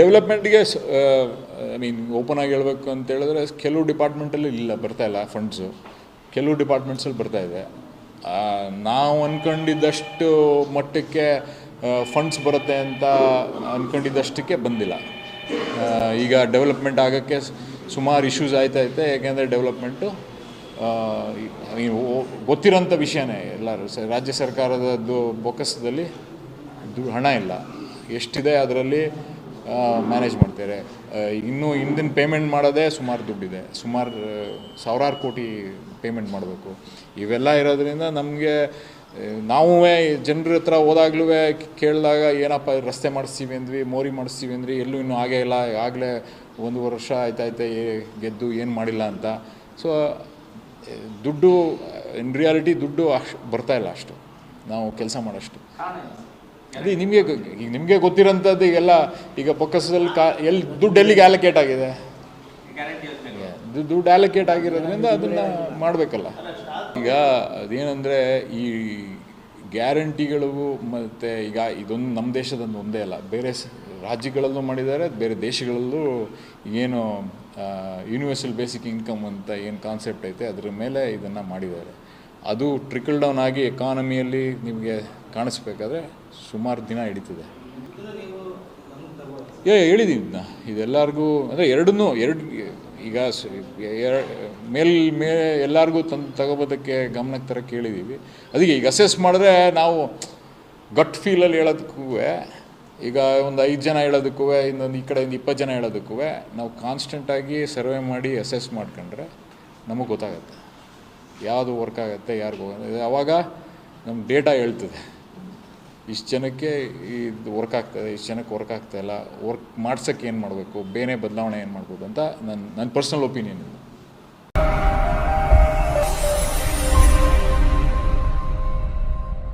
ಡೆವಲಪ್ಮೆಂಟ್ಗೆ I mean open ಆಗಿ ಹೇಳಬೇಕು ಅಂತ ಹೇಳಿದ್ರೆ ಕೆಲವು ಡಿಪಾರ್ಟ್ಮೆಂಟಲ್ಲಿ ಇಲ್ಲ, ಬರ್ತಾ ಇಲ್ಲ ಫಂಡ್ಸು ಕೆಲವು ಡಿಪಾರ್ಟ್ಮೆಂಟ್ಸಲ್ಲಿ ಬರ್ತಾ ಇದೆ. ನಾವು ಅಂದ್ಕೊಂಡಿದ್ದಷ್ಟು ಮಟ್ಟಕ್ಕೆ ಫಂಡ್ಸ್ ಬರುತ್ತೆ ಅಂತ ಅಂದ್ಕೊಂಡಿದ್ದಷ್ಟಕ್ಕೆ ಬಂದಿಲ್ಲ. ಈಗ ಡೆವಲಪ್ಮೆಂಟ್ ಆಗೋಕ್ಕೆ ಸುಮಾರು ಇಶ್ಯೂಸ್ ಆಯ್ತೈತೆ ಯಾಕೆಂದರೆ ಡೆವಲಪ್ಮೆಂಟು ಗೊತ್ತಿರೋಂಥ ವಿಷಯನೇ ಎಲ್ಲರೂ ರಾಜ್ಯ ಸರ್ಕಾರದ ಬೊಕ್ಕಸದಲ್ಲಿ ಹಣ ಇಲ್ಲ. ಎಷ್ಟಿದೆ ಅದರಲ್ಲಿ ಮ್ಯಾನೇಜ್ ಮಾಡ್ತಾರೆ. ಇನ್ನೂ ಹಿಂದಿನ ಪೇಮೆಂಟ್ ಮಾಡೋದೇ ಸುಮಾರು ದುಡ್ಡಿದೆ. ಸುಮಾರು ಸಾವಿರಾರು ಕೋಟಿ ಪೇಮೆಂಟ್ ಮಾಡಬೇಕು. ಇವೆಲ್ಲ ಇರೋದ್ರಿಂದ ನಮಗೆ ನಾವು ಜನರ ಹತ್ರ ಹೋದಾಗ್ಲೂ ಕೇಳಿದಾಗ ಏನಪ್ಪ ರಸ್ತೆ ಮಾಡಿಸ್ತೀವಿ ಅಂದ್ವಿ, ಮೋರಿ ಮಾಡಿಸ್ತೀವಿ ಅಂದ್ರಿ ಎಲ್ಲೂ ಇನ್ನೂ ಆಗೇ ಇಲ್ಲ, ಆಗಲೇ ಒಂದು ವರ್ಷ ಆಯ್ತಾ ಏ- ಗೆದ್ದು ಏನು ಮಾಡಿಲ್ಲ ಅಂತ. ಸೊ ದುಡ್ಡು ಇನ್ ರಿಯಾಲಿಟಿ ದುಡ್ಡು ಅಷ್ಟು ಬರ್ತಾ ಇಲ್ಲ ಅಷ್ಟು. ನಾವು ಕೆಲಸ ಮಾಡೋಷ್ಟು. ಅದೇ ನಿಮಗೆ ಈಗ ನಿಮಗೆ ಗೊತ್ತಿರೋಂಥದ್ದು ಈಗೆಲ್ಲ ಈಗ ಬೊಕ್ಕಸದಲ್ಲಿ ಕಾ ಎಲ್ಲಿ ದುಡ್ಡು ಎಲ್ಲಿಗೆ ಅಲೋಕೇಟ್ ಆಗಿದೆ? ದುಡ್ಡು ಅಲೋಕೇಟ್ ಆಗಿರೋದ್ರಿಂದ ಅದನ್ನು ಮಾಡಬೇಕಲ್ಲ. ಈಗ ಅದೇನಂದರೆ ಈ ಗ್ಯಾರಂಟಿಗಳು ಮತ್ತು ಈಗ ಇದೊಂದು ನಮ್ಮ ದೇಶದೊಂದು ಒಂದೇ ಅಲ್ಲ ಬೇರೆ ರಾಜ್ಯಗಳಲ್ಲೂ ಮಾಡಿದ್ದಾರೆ ಬೇರೆ ದೇಶಗಳಲ್ಲೂ ಏನು ಯೂನಿವರ್ಸಲ್ ಬೇಸಿಕ್ ಇನ್ಕಮ್ ಅಂತ ಏನು ಕಾನ್ಸೆಪ್ಟ್ ಐತೆ ಅದ್ರ ಮೇಲೆ ಇದನ್ನು ಮಾಡಿದ್ದಾರೆ. ಅದು ಟ್ರಿಕಲ್ ಡೌನ್ ಆಗಿ ಎಕಾನಮಿಯಲ್ಲಿ ನಿಮಗೆ ಕಾಣಿಸ್ಬೇಕಾದ್ರೆ ಸುಮಾರು ದಿನ ಹಿಡಿತದೆ. ಏ ಹೇಳಿದ್ದೀನಿ ಇದೆಲ್ಲರಿಗೂ, ಅಂದರೆ ಎರಡನ್ನೂ, ಎರಡು, ಈಗ ಮೇಲ್, ಮೇ, ಎಲ್ಲರಿಗೂ ತಂದು ತಗೋಬೋದಕ್ಕೆ ಗಮನಕ್ಕೆ ತರ ಕೇಳಿದ್ದೀವಿ ಅದಕ್ಕೆ ಈಗ ಅಸೆಸ್ ಮಾಡಿದ್ರೆ ನಾವು ಗಟ್ ಫೀಲಲ್ಲಿ ಹೇಳೋದಕ್ಕೂ, ಈಗ ಒಂದು ಐದು ಜನ ಹೇಳೋದಕ್ಕೂ ಇನ್ನೊಂದು ಈ ಕಡೆಯಿಂದ ಇಪ್ಪತ್ತು ಜನ ಹೇಳೋದಕ್ಕೂ, ನಾವು ಕಾನ್ಸ್ಟೆಂಟಾಗಿ ಸರ್ವೆ ಮಾಡಿ ಅಸೆಸ್ ಮಾಡ್ಕೊಂಡ್ರೆ ನಮಗೆ ಗೊತ್ತಾಗುತ್ತೆ. ಯಾವುದು ವರ್ಕ್ ಆಗುತ್ತೆ, ಯಾರಿಗೂ ಆವಾಗ ನಮ್ಮ ಡೇಟಾ ಹೇಳ್ತದೆ. ಇಷ್ಟು ಜನಕ್ಕೆ ಇದು ವರ್ಕ್ ಆಗ್ತದೆ, ಇಷ್ಟು ಜನಕ್ಕೆ ವರ್ಕ್ ಆಗ್ತಾಯಿಲ್ಲ ವರ್ಕ್ ಮಾಡ್ಸೋಕ್ಕೆ ಏನು ಮಾಡಬೇಕು? ಬೇರೆ ಬದಲಾವಣೆ ಏನು ಮಾಡ್ಬೋದು ಅಂತ ನನ್ನ ನನ್ನ ಪರ್ಸ್ನಲ್ ಒಪಿನಿಯನ್ ಇದು.